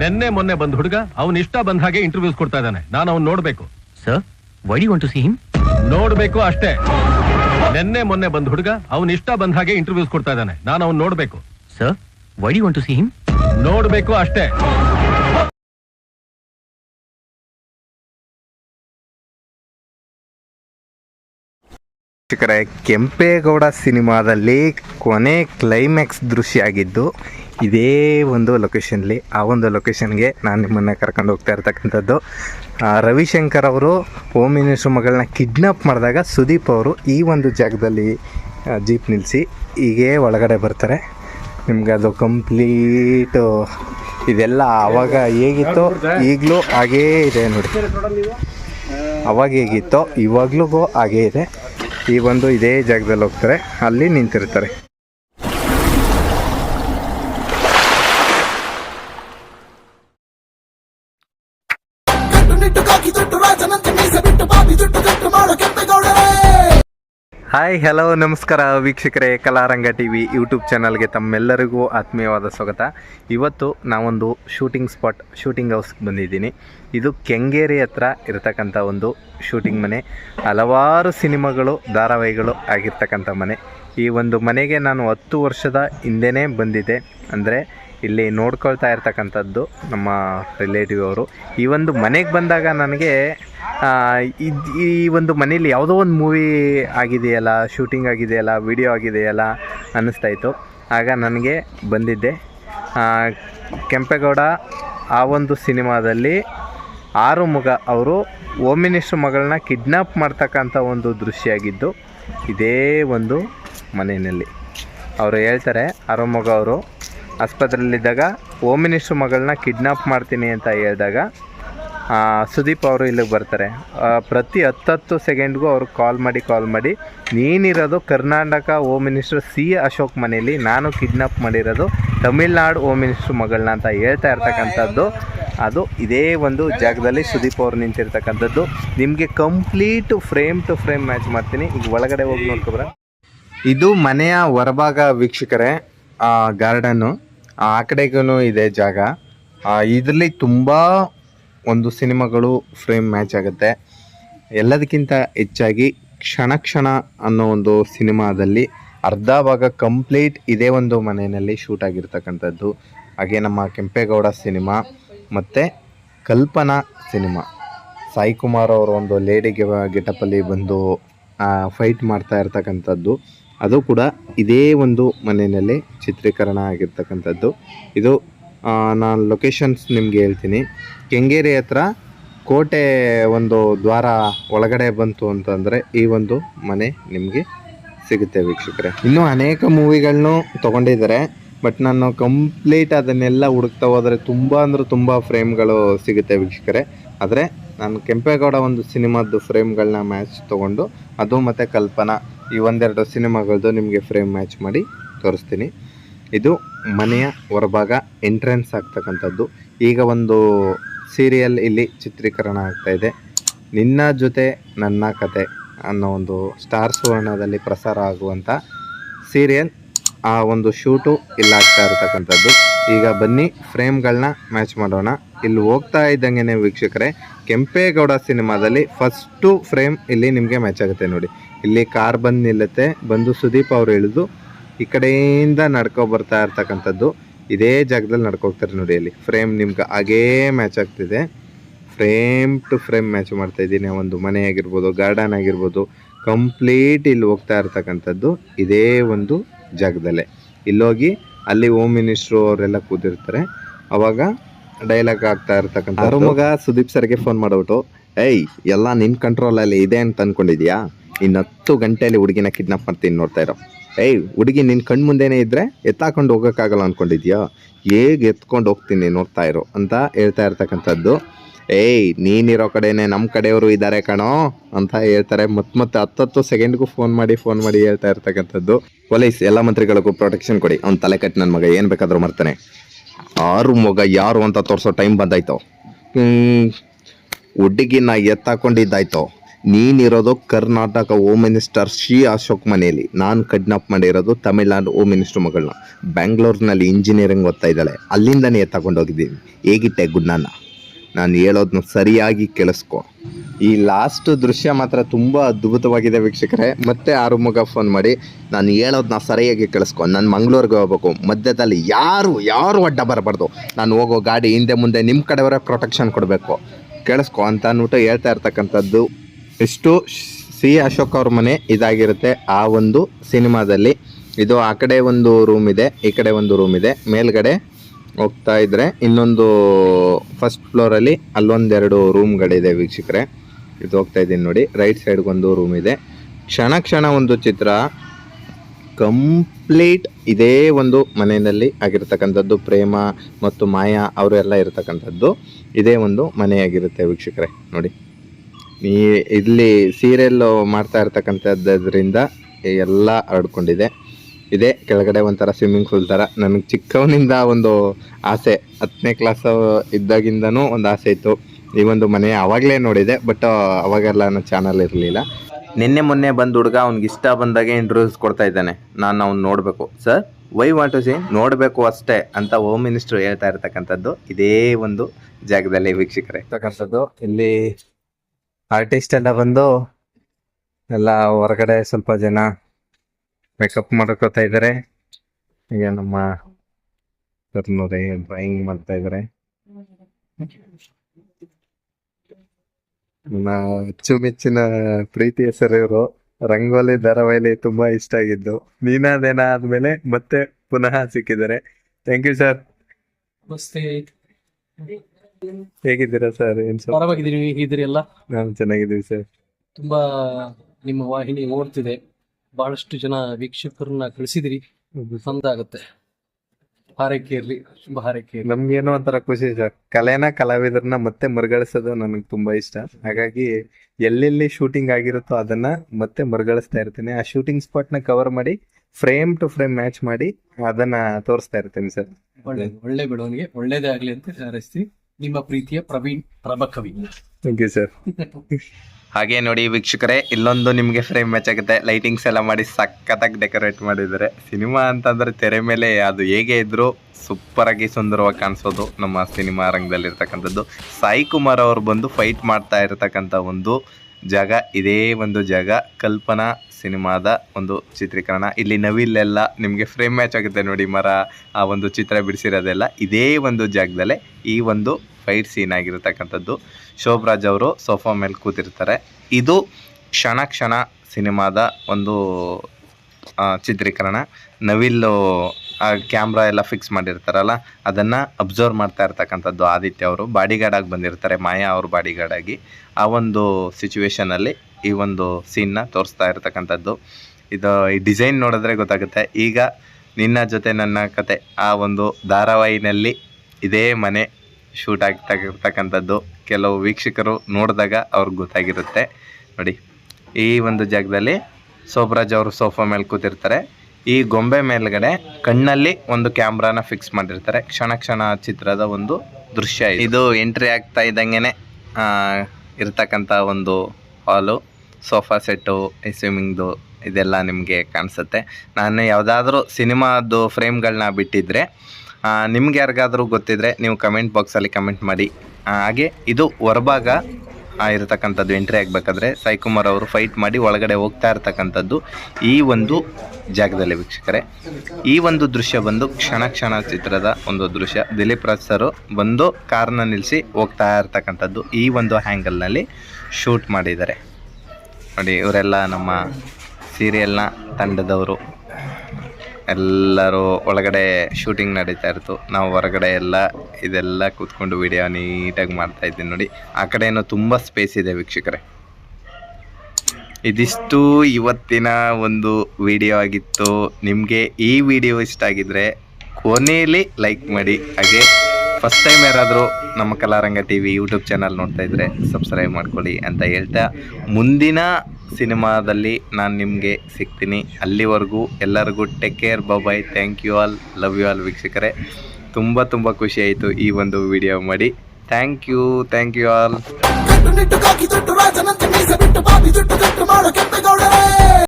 ನೆನ್ನೆ ಮೊನ್ನೆ ಬಂದ್ ಹುಡುಗ ಅವ್ನ ಇಷ್ಟ ಬಂದ ಹಾಗೆ ಇಂಟರ್ವ್ಯೂಸ್ ಕೊಡ್ತಾ ಇದ್ದಾನೆ. ನಾನು ಅವ್ನ್ ನೋಡ್ಬೇಕು. Sir why the want to see him ನೋಡ್ಬೇಕು ಅಷ್ಟೇ. ನೆನ್ನೆ ಮೊನ್ನೆ ಬಂದ್ ಹುಡುಗ ಅವ್ನ ಇಷ್ಟ ಬಂದ ಹಾಗೆ ಇಂಟರ್ವ್ಯೂಸ್ ಕೊಡ್ತಾ ಇದ್ದಾನೆ. ನಾನು ಅವ್ನ್ ನೋಡ್ಬೇಕು. Sir why the want to see him ನೋಡ್ಬೇಕು ಅಷ್ಟೇ. ವೀಕ್ಷಕರೇ ಕೆಂಪೇಗೌಡ ಸಿನಿಮಾದಲ್ಲಿ ಕೊನೆ ಕ್ಲೈಮ್ಯಾಕ್ಸ್ ದೃಶ್ಯ ಆಗಿದ್ದು ಇದೇ ಒಂದು ಲೊಕೇಶನ್ಲಿ ಆ ಒಂದು ಲೊಕೇಶನ್ಗೆ ನಾನು ನಿಮ್ಮನ್ನು ಕರ್ಕೊಂಡು ಹೋಗ್ತಾ ಇರ್ತಕ್ಕಂಥದ್ದು. ರವಿಶಂಕರ್ ಅವರು ಓಮ್ ಮಿನಿಸ್ಟ್ರ್ ಮಗಳನ್ನ ಕಿಡ್ನಾಪ್ ಮಾಡಿದಾಗ ಸುದೀಪ್ ಅವರು ಈ ಒಂದು ಜಾಗದಲ್ಲಿ ಜೀಪ್ ನಿಲ್ಲಿಸಿ ಹೀಗೆ ಒಳಗಡೆ ಬರ್ತಾರೆ. ನಿಮ್ಗೆ ಅದು ಕಂಪ್ಲೀಟು ಇದೆಲ್ಲ ಆವಾಗ ಹೇಗಿತ್ತೋ ಈಗಲೂ ಹಾಗೇ ಇದೆ ನೋಡಿ. ಅವಾಗ ಹೇಗಿತ್ತೋ ಇವಾಗಲೂ ಹಾಗೇ ಇದೆ. ಈ ಒಂದು ಇದೇ ಜಾಗದಲ್ಲಿ ಹೋಗ್ತಾರೆ. ಅಲ್ಲಿ ನಿಂತಿರ್ತಾರೆ. ಹಾಯ್ ಹಲೋ ನಮಸ್ಕಾರ ವೀಕ್ಷಕರೇ, ಕಲಾರಂಗ ಟಿ ವಿ ಯೂಟ್ಯೂಬ್ ಚಾನಲ್ಗೆ ತಮ್ಮೆಲ್ಲರಿಗೂ ಆತ್ಮೀಯವಾದ ಸ್ವಾಗತ. ಇವತ್ತು ನಾವೊಂದು ಶೂಟಿಂಗ್ ಸ್ಪಾಟ್ ಶೂಟಿಂಗ್ ಹೌಸ್ಗೆ ಬಂದಿದ್ದೀನಿ. ಇದು ಕೆಂಗೇರಿ ಹತ್ರ ಇರತಕ್ಕಂಥ ಒಂದು ಶೂಟಿಂಗ್ ಮನೆ. ಹಲವಾರು ಸಿನಿಮಾಗಳು, ಧಾರಾವಾಹಿಗಳು ಆಗಿರ್ತಕ್ಕಂಥ ಮನೆ. ಈ ಒಂದು ಮನೆಗೆ ನಾನು ಹತ್ತು ವರ್ಷದ ಹಿಂದೆನೇ ಬಂದಿದ್ದೆ. ಅಂದರೆ ಇಲ್ಲಿ ನೋಡ್ಕೊಳ್ತಾ ಇರ್ತಕ್ಕಂಥದ್ದು ನಮ್ಮ ರಿಲೇಟಿವ್ ಅವರು. ಈ ಒಂದು ಮನೆಗೆ ಬಂದಾಗ ನನಗೆ ಇದ್- ಈ ಒಂದು ಮನೇಲಿ ಯಾವುದೋ ಒಂದು ಮೂವಿ ಆಗಿದೆಯಲ್ಲ ಶೂಟಿಂಗ್ ಆಗಿದೆಯಲ್ಲ ವಿಡಿಯೋ ಆಗಿದೆಯಲ್ಲ ಅನ್ನಿಸ್ತಾ ಇತ್ತು. ಆಗ ನನಗೆ ಬಂದಿದ್ದೆ. ಕೆಂಪೇಗೌಡ ಆ ಒಂದು ಸಿನಿಮಾದಲ್ಲಿ ಆರು ಮಗ ಅವರು ಹೋಮ್ ಮಿನಿಸ್ಟ್ರ್ ಮಗಳನ್ನ ಕಿಡ್ನಾಪ್ ಮಾಡ್ತಕ್ಕಂಥ ಒಂದು ದೃಶ್ಯ ಆಗಿದ್ದು ಇದೇ ಒಂದು ಮನೆಯಲ್ಲಿ. ಅವರು ಹೇಳ್ತಾರೆ ಆರು ಮಗ ಅವರು ಆಸ್ಪತ್ರೆಯಲ್ಲಿದ್ದಾಗ ಹೋಮ್ ಮಿನಿಸ್ಟ್ರ್ ಮಗಳನ್ನ ಕಿಡ್ನಾಪ್ ಮಾಡ್ತೀನಿ ಅಂತ ಹೇಳಿದಾಗ ಸುದೀಪ್ ಅವರು ಇಲ್ಲಿಗೆ ಬರ್ತಾರೆ. ಪ್ರತಿ ಹತ್ತತ್ತು ಸೆಕೆಂಡ್ಗೂ ಅವರು ಕಾಲ್ ಮಾಡಿ ಕಾಲ್ ಮಾಡಿ, ನೀನಿರೋದು Karnataka home minister C Ashok ಮನೆಯಲ್ಲಿ ನಾನು ಕಿಡ್ನಾಪ್ ಮಾಡಿರೋದು ತಮಿಳ್ನಾಡು ಹೋಮ್ ಮಿನಿಸ್ಟ್ರ್ ಮಗಳನ್ನ ಅಂತ ಹೇಳ್ತಾ ಇರ್ತಕ್ಕಂಥದ್ದು. ಅದು ಇದೇ ಒಂದು ಜಾಗದಲ್ಲಿ ಸುದೀಪ್ ಅವರು ನಿಂತಿರ್ತಕ್ಕಂಥದ್ದು. ನಿಮಗೆ complete frame to frame match ಮಾಡ್ತೀನಿ. ಈಗ ಒಳಗಡೆ ಹೋಗಿ ನೋಡ್ಕೊಬ್ರ. ಇದು ಮನೆಯ ಹೊರಭಾಗ ವೀಕ್ಷಕರೇ ಗಾರ್ಡನ್ನು ಆ ಕಡೆಗೂ ಇದೆ ಜಾಗ. ಇದರಲ್ಲಿ ತುಂಬ ಒಂದು ಸಿನಿಮಾಗಳು ಫ್ರೇಮ್ ಮ್ಯಾಚ್ ಆಗುತ್ತೆ. ಎಲ್ಲದಕ್ಕಿಂತ ಹೆಚ್ಚಾಗಿ ಕ್ಷಣ ಕ್ಷಣ ಅನ್ನೋ ಒಂದು ಸಿನಿಮಾದಲ್ಲಿ ಅರ್ಧ ಭಾಗ ಕಂಪ್ಲೀಟ್ ಇದೇ ಒಂದು ಮನೆಯಲ್ಲಿ ಶೂಟ್ ಆಗಿರ್ತಕ್ಕಂಥದ್ದು. ಹಾಗೆ ನಮ್ಮ ಕೆಂಪೇಗೌಡ ಸಿನಿಮಾ ಮತ್ತು ಕಲ್ಪನಾ ಸಿನಿಮಾ. ಸಾಯಿ ಕುಮಾರ್ ಅವರ ಒಂದು ಲೇಡಿಗೆ ಗೆಟಪಲ್ಲಿ ಬಂದು ಫೈಟ್ ಮಾಡ್ತಾ ಇರ್ತಕ್ಕಂಥದ್ದು. ಅದು ಕೂಡ ಇದೇ ಒಂದು ಮನೆಯಲ್ಲಿ ಚಿತ್ರೀಕರಣ ಆಗಿರ್ತಕ್ಕಂಥದ್ದು. ಇದು ನಾನು ಲೊಕೇಶನ್ಸ್ ನಿಮಗೆ ಹೇಳ್ತೀನಿ. ಕೆಂಗೇರಿ ಹತ್ರ ಕೋಟೆ ಒಂದು ದ್ವಾರ ಒಳಗಡೆ ಬಂತು ಅಂತಂದರೆ ಈ ಒಂದು ಮನೆ ನಿಮಗೆ ಸಿಗುತ್ತೆ ವೀಕ್ಷಕರೇ. ಇನ್ನೂ ಅನೇಕ ಮೂವಿಗಳನ್ನು ತೊಗೊಂಡಿದ್ದಾರೆ. ಬಟ್ ನಾನು ಕಂಪ್ಲೀಟ್ ಅದನ್ನೆಲ್ಲ ಹುಡುಕ್ತಾ ಹೋದರೆ ತುಂಬ ಅಂದರೆ ತುಂಬ ಫ್ರೇಮ್ಗಳು ಸಿಗುತ್ತೆ ವೀಕ್ಷಕರೇ. ಆದರೆ ನಾನು ಕೆಂಪೇಗೌಡ ಒಂದು ಸಿನಿಮಾದ್ದು ಫ್ರೇಮ್ಗಳನ್ನ ಮ್ಯಾಚ್ ತೊಗೊಂಡು, ಅದು ಮತ್ತು ಕಲ್ಪನಾ, ಈ ಒಂದೆರಡು ಸಿನಿಮಾಗಳದ್ದು ನಿಮಗೆ ಫ್ರೇಮ್ ಮ್ಯಾಚ್ ಮಾಡಿ ತೋರಿಸ್ತೀನಿ. ಇದು ಮನೆಯ ಹೊರಭಾಗ ಎಂಟ್ರೆನ್ಸ್ ಆಗ್ತಕ್ಕಂಥದ್ದು. ಈಗ ಒಂದು ಸೀರಿಯಲ್ ಇಲ್ಲಿ ಚಿತ್ರೀಕರಣ ಆಗ್ತಾ ಇದೆ. ನಿನ್ನ ಜೊತೆ ನನ್ನ ಕತೆ ಅನ್ನೋ ಒಂದು ಸ್ಟಾರ್ ಸುವರ್ಣದಲ್ಲಿ ಪ್ರಸಾರ ಆಗುವಂಥ ಸೀರಿಯಲ್ ಆ ಒಂದು ಶೂಟು ಇಲ್ಲಿ ಆಗ್ತಾ ಇರತಕ್ಕಂಥದ್ದು. ಈಗ ಬನ್ನಿ ಫ್ರೇಮ್ಗಳನ್ನ ಮ್ಯಾಚ್ ಮಾಡೋಣ. ಇಲ್ಲಿ ಹೋಗ್ತಾ ಇದ್ದಂಗೆ ವೀಕ್ಷಕರೇ, ಕೆಂಪೇಗೌಡ ಸಿನಿಮಾದಲ್ಲಿ ಫಸ್ಟು ಫ್ರೇಮ್ ಇಲ್ಲಿ ನಿಮಗೆ ಮ್ಯಾಚ್ ಆಗುತ್ತೆ ನೋಡಿ. ಇಲ್ಲಿ ಕಾರ್ ಬಂದು ನಿಲ್ಲುತ್ತೆ, ಬಂದು ಸುದೀಪ್ ಅವರು ಇಳಿದು ಈ ಕಡೆಯಿಂದ ನಡ್ಕೊ ಬರ್ತಾ ಇರ್ತಕ್ಕಂಥದ್ದು, ಇದೇ ಜಾಗದಲ್ಲಿ ನಡ್ಕೋಗ್ತಾರೆ ನೋಡಿ ಅಲ್ಲಿ. ಫ್ರೇಮ್ ನಿಮ್ಗೆ ಹಾಗೇ ಮ್ಯಾಚ್ ಆಗ್ತಿದೆ. ಫ್ರೇಮ್ ಟು ಫ್ರೇಮ್ ಮ್ಯಾಚ್ ಮಾಡ್ತಾ ಇದ್ದೀನಿ. ಒಂದು ಮನೆ ಆಗಿರ್ಬೋದು ಗಾರ್ಡನ್ ಆಗಿರ್ಬೋದು ಕಂಪ್ಲೀಟ್ ಇಲ್ಲಿ ಹೋಗ್ತಾ ಇರ್ತಕ್ಕಂಥದ್ದು ಇದೇ ಒಂದು ಜಾಗದಲ್ಲೇ. ಇಲ್ಲೋಗಿ ಅಲ್ಲಿ ಹೋಮ್ ಮಿನಿಸ್ಟ್ರು ಅವರೆಲ್ಲ ಕೂತಿರ್ತಾರೆ. ಅವಾಗ ಡೈಲಾಗ್ ಆಗ್ತಾ ಇರ್ತಕ್ಕಂಥ ಮಗ ಸುದೀಪ್ ಸರ್ಗೆ ಫೋನ್ ಮಾಡ್ಬಿಟ್ಟು, ಏಯ್, ಎಲ್ಲ ನಿನ್ನ ಕಂಟ್ರೋಲಲ್ಲಿ ಇದೆ ಅಂತ ಅಂದ್ಕೊಂಡಿದ್ಯಾ ಇನ್ನು ಹತ್ತು ಗಂಟೆಯಲ್ಲಿ ಹುಡುಗಿನ ಕಿಡ್ನಾಪ್ ಮಾಡ್ತೀನಿ ನೋಡ್ತಾ ಇರೋ. ಏಯ್, ಹುಡುಗಿ ನಿನ್ನ ಕಣ್ಣು ಮುಂದೆನೇ ಇದ್ರೆ ಎತ್ತಾಕೊಂಡು ಹೋಗೋಕ್ಕಾಗಲ್ಲ ಅನ್ಕೊಂಡಿದ್ಯೋ? ಹೇಗೆ ಎತ್ಕೊಂಡು ಹೋಗ್ತೀನಿ ನೋಡ್ತಾ ಇರೋ ಅಂತ ಹೇಳ್ತಾ ಇರ್ತಕ್ಕಂಥದ್ದು. ಏಯ್, ನೀನಿರೋ ಕಡೆನೆ ನಮ್ಮ ಕಡೆಯವರು ಇದ್ದಾರೆ ಕಣೋ ಅಂತ ಹೇಳ್ತಾರೆ. ಮತ್ತೆ ಮತ್ತೆ ಹತ್ತತ್ತು ಸೆಕೆಂಡ್ಗೂ ಫೋನ್ ಮಾಡಿ ಫೋನ್ ಮಾಡಿ ಹೇಳ್ತಾ ಇರ್ತಕ್ಕಂಥದ್ದು. ಪೊಲೀಸ್, ಎಲ್ಲ ಮಂತ್ರಿಗಳಿಗೂ ಪ್ರೊಟೆಕ್ಷನ್ ಕೊಡಿ. ಅವ್ನು ತಲೆ ಕಟ್ಟಿ ನನ್ನ ಮಗ, ಏನು ಬೇಕಾದರೂ ಮಾಡ್ತಾನೆ. ಆರು ಮಗ ಯಾರು ಅಂತ ತೋರಿಸೋ ಟೈಮ್ ಬಂದಾಯ್ತು. ಹುಡುಗಿನ ಎತ್ತಾಕೊಂಡಿದ್ದಾಯ್ತು. ನೀನಿರೋದು ಕರ್ನಾಟಕ ಹೋಮ್ ಮಿನಿಸ್ಟರ್ ಶ್ರೀ ಅಶೋಕ್ ಮನೆಯಲ್ಲಿ. ನಾನು ಕಡ್ನಾಪ್ ಮಾಡಿರೋದು ತಮಿಳ್ನಾಡು ಹೋಮ್ ಮಿನಿಸ್ಟರ್ ಮಗಳನ್ನ. ಬ್ಯಾಂಗ್ಳೂರ್ನಲ್ಲಿ ಇಂಜಿನಿಯರಿಂಗ್ ಓದ್ತಾ ಇದ್ದಾಳೆ. ಅಲ್ಲಿಂದನೇ ತಗೊಂಡೋಗಿದ್ದೀನಿ. ಹೇಗಿಟ್ಟೆ ಗುಡ್ಡನ್ನ ನಾನು ಹೇಳೋದನ್ನ ಸರಿಯಾಗಿ ಕೇಳಿಸ್ಕೊ. ಈ ಲಾಸ್ಟ್ ದೃಶ್ಯ ಮಾತ್ರ ತುಂಬ ಅದ್ಭುತವಾಗಿದೆ ವೀಕ್ಷಕರೇ. ಮತ್ತೆ ಆರುಮುಗ ಫೋನ್ ಮಾಡಿ, ನಾನು ಹೇಳೋದನ್ನ ಸರಿಯಾಗಿ ಕೇಳಿಸ್ಕೊ. ನಾನು ಮಂಗಳೂರಿಗೆ ಹೋಗ್ಬೇಕು. ಮಧ್ಯದಲ್ಲಿ ಯಾರು ಯಾರು ಅಡ್ಡ ಬರಬಾರ್ದು. ನಾನು ಹೋಗೋ ಗಾಡಿ ಹಿಂದೆ ಮುಂದೆ ನಿಮ್ಮ ಕಡೆಯವರೇ ಪ್ರೊಟೆಕ್ಷನ್ ಕೊಡಬೇಕು. ಕೇಳಿಸ್ಕೊ ಅಂತ ಅಂದ್ಬಿಟ್ಟು ಹೇಳ್ತಾ ಇರ್ತಕ್ಕಂಥದ್ದು ಇಷ್ಟು ಸಿ ಅಶೋಕ್ ಅವ್ರ ಮನೆ ಇದಾಗಿರುತ್ತೆ ಆ ಒಂದು ಸಿನಿಮಾದಲ್ಲಿ. ಇದು ಆ ಕಡೆ ಒಂದು ರೂಮ್ ಇದೆ, ಈ ಕಡೆ ಒಂದು ರೂಮ್ ಇದೆ. ಮೇಲ್ಗಡೆ ಹೋಗ್ತಾ ಇದ್ರೆ ಇನ್ನೊಂದು ಫಸ್ಟ್ ಫ್ಲೋರಲ್ಲಿ ಅಲ್ಲೊಂದೆರಡು ರೂಮ್ಗಳಿದೆ ವೀಕ್ಷಕರೇ. ಇದು ಹೋಗ್ತಾ ಇದ್ದೀನಿ ನೋಡಿ ರೈಟ್ ಸೈಡ್ಗೊಂದು ರೂಮ್ ಇದೆ. ಕ್ಷಣ ಕ್ಷಣ ಒಂದು ಚಿತ್ರ. ಕಂಪ್ಲೀಟ್ ಇದೇ ಒಂದು ಮನೆಯಲ್ಲಿ ಆಗಿರ್ತಕ್ಕಂಥದ್ದು, ಪ್ರೇಮ ಮತ್ತು ಮಾಯಾ ಅವರೆಲ್ಲ ಇರತಕ್ಕಂಥದ್ದು. ಇದೇ ಒಂದು ಮನೆಯಾಗಿರುತ್ತೆ ವೀಕ್ಷಕರೇ, ನೋಡಿ. ಈ ಇಲ್ಲಿ ಸೀರಿಯಲ್ ಮಾಡ್ತಾ ಇರ್ತಕ್ಕಂಥದ್ದರಿಂದ ಎಲ್ಲ ಹರಡ್ಕೊಂಡಿದೆ ಇದೆ, ಕೆಳಗಡೆ ಒಂಥರ ಸ್ವಿಮ್ಮಿಂಗ್ ಪೂಲ್ ಥರ. ನನಗೆ ಚಿಕ್ಕವನಿಂದ ಒಂದು ಆಸೆ. ಹತ್ತನೇ ಕ್ಲಾಸ್ ಇದ್ದಾಗಿಂದನೂ ಒಂದು ಆಸೆ ಇತ್ತು. ಈ ಒಂದು ಮನೆ ಆವಾಗಲೇ ನೋಡಿದೆ ಬಟ್ ಅವಾಗೆಲ್ಲ ನನ್ನ ಚಾನಲ್ ಇರಲಿಲ್ಲ. ನಿನ್ನೆ ಮೊನ್ನೆ ಬಂದು ಹುಡುಗ ಅವ್ನಿಗೆ ಇಷ್ಟ ಬಂದಾಗೆ ಇಂಟರ್ವ್ಯೂಸ್ ಕೊಡ್ತಾ ಇದ್ದಾನೆ. ನಾನು ಅವ್ನು ನೋಡಬೇಕು. Sir why want to see ನೋಡಬೇಕು ಅಷ್ಟೇ, ಅಂತ ಹೋಮ್ ಮಿನಿಸ್ಟ್ರು ಹೇಳ್ತಾ ಇರ್ತಕ್ಕಂಥದ್ದು. ಇದೇ ಒಂದು ಜಾಗದಲ್ಲಿ ವೀಕ್ಷಕರೇ. ಇರ್ತಕ್ಕಂಥದ್ದು. ಇಲ್ಲಿ ಆರ್ಟಿಸ್ಟ್ ಎಲ್ಲ ಬಂದು ಎಲ್ಲ ಹೊರಗಡೆ ಸ್ವಲ್ಪ ಜನ ಮೇಕಪ್ ಮಾಡ್ಕೋತಾ ಇದ್ದಾರೆ ಈಗ ನಮ್ಮ ಕರ್ನೂರಿ ಡ್ರಾಯಿಂಗ್ ಮಾಡ್ತಾ ಇದ್ದಾರೆ ನನ್ನ ಅಚ್ಚುಮೆಚ್ಚಿನ ಪ್ರೀತಿ ಹೆಸರು ಇವರು. ರಂಗೋಲಿ ಧಾರಾವಾಹಿಲಿ ತುಂಬಾ ಇಷ್ಟ ಆಗಿದ್ದು. ನೀನಾದೇನ ಆದ್ಮೇಲೆ ಮತ್ತೆ ಪುನಃ ಸಿಕ್ಕಿದ್ದಾರೆ. ಥ್ಯಾಂಕ್ ಯು ಸರ್ ನಮಸ್ತೆ. ಹೇಗಿದ್ದೀರಾ ಸರ್? ಏನ್ ಸರ್? ಆರಾಮಾಗಿದ್ದೀರಿ ಹೇಗಿದ್ದೀರಿ ಎಲ್ಲ? ನಾನು ಚೆನ್ನಾಗಿದ್ದೀವಿ ಸರ್. ತುಂಬಾ ನಿಮ್ಮ ವಾಹಿನಿ ಓಡ್ತಿದೆ. ಬಹಳಷ್ಟು ಜನ ವೀಕ್ಷಕರನ್ನ ಕಳಿಸಿದಿರಿ. ಸಂದಾಗುತ್ತೆ ಹಾರೈಕೆ ಇರ್ಲಿ ತುಂಬಾ ಹಾರೈಕೆ ಇರ್ಲಿ ನಮ್ಗೇನೋ ಒಂಥರ ಖುಷಿ ಸರ್. ಕಲೆನ ಕಲಾವಿದರನ್ನ ಮತ್ತೆ ಮರುಗಳಿಸೋದು ನನಗೆ ತುಂಬಾ ಇಷ್ಟ. ಹಾಗಾಗಿ ಎಲ್ಲೆಲ್ಲಿ ಶೂಟಿಂಗ್ ಆಗಿರುತ್ತೋ ಅದನ್ನ ಮತ್ತೆ ಮರುಗಳಿಸ್ತಾ ಇರ್ತೀನಿ. ಆ ಶೂಟಿಂಗ್ ಸ್ಪಾಟ್ನ ಕವರ್ ಮಾಡಿ ಫ್ರೇಮ್ ಟು ಫ್ರೇಮ್ ಮ್ಯಾಚ್ ಮಾಡಿ ಅದನ್ನ ತೋರಿಸ್ತಾ ಇರ್ತೀನಿ ಸರ್. ಒಳ್ಳೆ ಒಳ್ಳೆ ಬೆಳವಣಿಗೆ ಒಳ್ಳೇದೇ ಆಗ್ಲಿ ಅಂತ ಹಾರೈಸ್ತೀವಿ ನಿಮ್ಮ ಪ್ರೀತಿಯ Praveen Prabhakavi thank you sir ಹಾಗೆ ನೋಡಿ ವೀಕ್ಷಕರೇ ಇಲ್ಲೊಂದು ನಿಮಗೆ ಫ್ರೇಮ್ ಮ್ಯಾಚ್ ಆಗುತ್ತೆ. ಲೈಟಿಂಗ್ಸ್ ಎಲ್ಲ ಮಾಡಿ ಸಖತ್ತಾಗಿ ಡೆಕೋರೇಟ್ ಮಾಡಿದ್ದಾರೆ. ಸಿನಿಮಾ ಅಂತಂದ್ರೆ ತೆರೆ ಮೇಲೆ ಅದು ಹೇಗೆ ಇದ್ರು ಸೂಪರ್ ಆಗಿ ಸುಂದರವಾಗಿ ಕಾಣಿಸೋದು ನಮ್ಮ ಸಿನಿಮಾ ರಂಗದಲ್ಲಿ ಇರ್ತಕ್ಕಂಥದ್ದು ಸಾಯಿ ಕುಮಾರ್ ಅವರು ಬಂದು ಫೈಟ್ ಮಾಡ್ತಾ ಇರತಕ್ಕಂಥ ಒಂದು ಜಾಗ, ಇದೇ ಒಂದು ಜಾಗ, ಕಲ್ಪನಾ ಸಿನಿಮಾದ ಒಂದು ಚಿತ್ರೀಕರಣ. ಇಲ್ಲಿ ನವಿಲೆಲ್ಲ ನಿಮಗೆ ಫ್ರೇಮ್ ಮ್ಯಾಚ್ ಆಗುತ್ತೆ ನೋಡಿ ಮರ, ಆ ಒಂದು ಚಿತ್ರ ಬಿಡಿಸಿರೋದೆಲ್ಲ. ಇದೇ ಒಂದು ಜಾಗದಲ್ಲೇ ಈ ಒಂದು ಫೈಟ್ ಸೀನ್ ಆಗಿರತಕ್ಕಂಥದ್ದು. ಶೋಭರಾಜ್ ಅವರು ಸೋಫಾ ಮೇಲೆ ಕೂತಿರ್ತಾರೆ. ಇದು ಕ್ಷಣ ಕ್ಷಣ ಸಿನಿಮಾದ ಒಂದು ಚಿತ್ರೀಕರಣ. ನವಿಲು ಆ ಕ್ಯಾಮ್ರಾ ಎಲ್ಲ ಫಿಕ್ಸ್ ಮಾಡಿರ್ತಾರಲ್ಲ, ಅದನ್ನು ಅಬ್ಸರ್ವ್ ಮಾಡ್ತಾ ಇರ್ತಕ್ಕಂಥದ್ದು ಆದಿತ್ಯ ಅವರು. ಬಾಡಿಗಾರ್ಡ್ ಆಗಿ ಬಂದಿರ್ತಾರೆ, ಮಾಯಾ ಅವರು ಬಾಡಿಗಾರ್ಡ್ ಆಗಿ. ಆ ಒಂದು ಸಿಚುವೇಶನಲ್ಲಿ ಈ ಒಂದು ಸೀನ್ನ ತೋರಿಸ್ತಾ ಇರ್ತಕ್ಕಂಥದ್ದು. ಇದು ಈ ಡಿಸೈನ್ ನೋಡಿದ್ರೆ ಗೊತ್ತಾಗುತ್ತೆ. ಈಗ ನಿನ್ನ ಜೊತೆ ನನ್ನ ಕತೆ, ಆ ಒಂದು ಧಾರಾವಾಹಿನಲ್ಲಿ ಇದೇ ಮನೆ ಶೂಟ್ ಆಗ್ತಾಗಿರ್ತಕ್ಕಂಥದ್ದು ಕೆಲವು ವೀಕ್ಷಕರು ನೋಡಿದಾಗ ಅವ್ರಿಗೆ ಗೊತ್ತಾಗಿರುತ್ತೆ. ನೋಡಿ, ಈ ಒಂದು ಜಾಗದಲ್ಲಿ ಸೋಬರಾಜ್ ಅವರು ಸೋಫಾ ಮೇಲೆ ಕೂತಿರ್ತಾರೆ. ಈ ಗೊಂಬೆ ಮೇಲ್ಗಡೆ ಕಣ್ಣಲ್ಲಿ ಒಂದು ಕ್ಯಾಮ್ರಾನ ಫಿಕ್ಸ್ ಮಾಡಿರ್ತಾರೆ. ಕ್ಷಣ ಕ್ಷಣ ಚಿತ್ರದ ಒಂದು ದೃಶ್ಯ ಇದು. ಎಂಟ್ರಿ ಆಗ್ತಾ ಇದ್ದಂಗೆನೆ ಇರ್ತಕ್ಕಂಥ ಒಂದು ಹಾಲು, ಸೋಫಾ ಸೆಟ್ಟು, ಸ್ವಿಮ್ಮಿಂಗ್ದು ಇದೆಲ್ಲ ನಿಮಗೆ ಕಾಣಿಸುತ್ತೆ. ನಾನು ಯಾವುದಾದ್ರೂ ಸಿನಿಮಾದ್ದು ಫ್ರೇಮ್ಗಳನ್ನ ಬಿಟ್ಟಿದ್ರೆ ನಿಮ್ಗೆ ಯಾರಿಗಾದ್ರೂ ಗೊತ್ತಿದ್ರೆ ನೀವು ಕಮೆಂಟ್ ಬಾಕ್ಸಲ್ಲಿ ಕಮೆಂಟ್ ಮಾಡಿ. ಹಾಗೆ ಇದು ಹೊರಭಾಗ ಇರತಕ್ಕಂಥದ್ದು ಎಂಟ್ರಿ ಆಗಬೇಕಾದ್ರೆ ಸಾಯಿಕುಮಾರ್ ಅವರು ಫೈಟ್ ಮಾಡಿ ಒಳಗಡೆ ಹೋಗ್ತಾ ಇರ್ತಕ್ಕಂಥದ್ದು ಈ ಒಂದು ಜಾಗದಲ್ಲಿ ವೀಕ್ಷಕರೇ. ಈ ಒಂದು ದೃಶ್ಯ ಬಂದು ಕ್ಷಣ ಕ್ಷಣ ಚಿತ್ರದ ಒಂದು ದೃಶ್ಯ. ದಿಲೀಪ್ ರಾಜ್ ಸರ್ ಬಂದು ಕಾರ್ನ ನಿಲ್ಲಿಸಿ ಹೋಗ್ತಾ ಇರ್ತಕ್ಕಂಥದ್ದು ಈ ಒಂದು ಹ್ಯಾಂಗಲ್ನಲ್ಲಿ ಶೂಟ್ ಮಾಡಿದ್ದಾರೆ. ನೋಡಿ, ಇವರೆಲ್ಲ ನಮ್ಮ ಸೀರಿಯಲ್ನ ತಂಡದವರು. ಎಲ್ಲರೂ ಒಳಗಡೆ ಶೂಟಿಂಗ್ ನಡೀತಾ ಇರ್ತು. ನಾವು ಹೊರಗಡೆ ಎಲ್ಲ ಇದೆಲ್ಲ ಕೂತ್ಕೊಂಡು ವಿಡಿಯೋ ನೀಟಾಗಿ ಮಾಡ್ತಾ ಇದ್ದೀನಿ ನೋಡಿ. ಆ ಕಡೆನೂ ತುಂಬ ಸ್ಪೇಸ್ ಇದೆ ವೀಕ್ಷಕರೇ. ಇದಿಷ್ಟು ಇವತ್ತಿನ ಒಂದು ವಿಡಿಯೋ ಆಗಿತ್ತು. ನಿಮಗೆ ಈ ವಿಡಿಯೋ ಇಷ್ಟ ಆಗಿದ್ರೆ ಕೊನೆಯಲ್ಲಿ ಲೈಕ್ ಮಾಡಿ. ಹಾಗೆ ಫಸ್ಟ್ ಟೈಮ್ ಯಾರಾದರೂ ನಮ್ಮ Kalaranga T V YouTube channel ನೋಡ್ತಾ ಇದ್ರೆ ಸಬ್ಸ್ಕ್ರೈಬ್ ಮಾಡ್ಕೊಳ್ಳಿ ಅಂತ ಹೇಳ್ತಾ ಮುಂದಿನ ಸಿನಿಮಾದಲ್ಲಿ ನಾನು ನಿಮಗೆ ಸಿಗ್ತೀನಿ. ಅಲ್ಲಿವರೆಗೂ ಎಲ್ಲರಿಗೂ take care bye thank you all love you all ವೀಕ್ಷಕರೇ. ತುಂಬ ತುಂಬ ಖುಷಿ ಆಯಿತು ಈ ಒಂದು ವಿಡಿಯೋ ಮಾಡಿ. Thank you thank you all